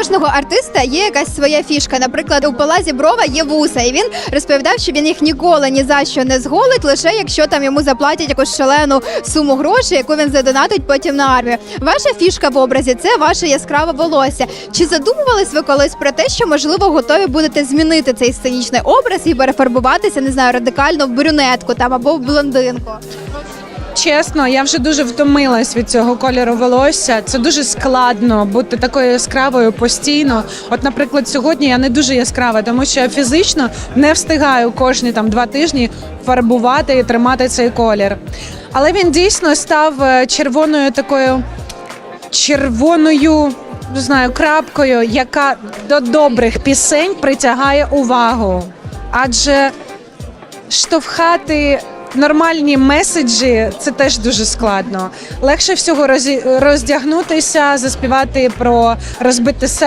кожного артиста є якась своя фішка. Наприклад, у Пала Зіброва є вуса, і він розповідав, що він їх ніколи ні за що не зголить, лише якщо там йому заплатять якусь шалену суму грошей, яку він задонатить потім на армію. Ваша фішка в образі це ваше яскраве волосся. Чи задумувались ви колись про те, що можливо готові будете змінити цей сценічний образ і перефарбуватися, не знаю, радикально в брюнетку там або в блондинку? Чесно, я вже дуже втомилась від цього кольору волосся. Це дуже складно бути такою яскравою постійно. От, наприклад, сьогодні я не дуже яскрава, тому що я фізично не встигаю кожні там два тижні фарбувати і тримати цей колір. Але він дійсно став е, червоною такою червоною. Знаю, крапкою, яка до добрих пісень притягає увагу. Адже штовхати нормальні меседжі це теж дуже складно. Легше всього роздягнутися, заспівати про розбите серце.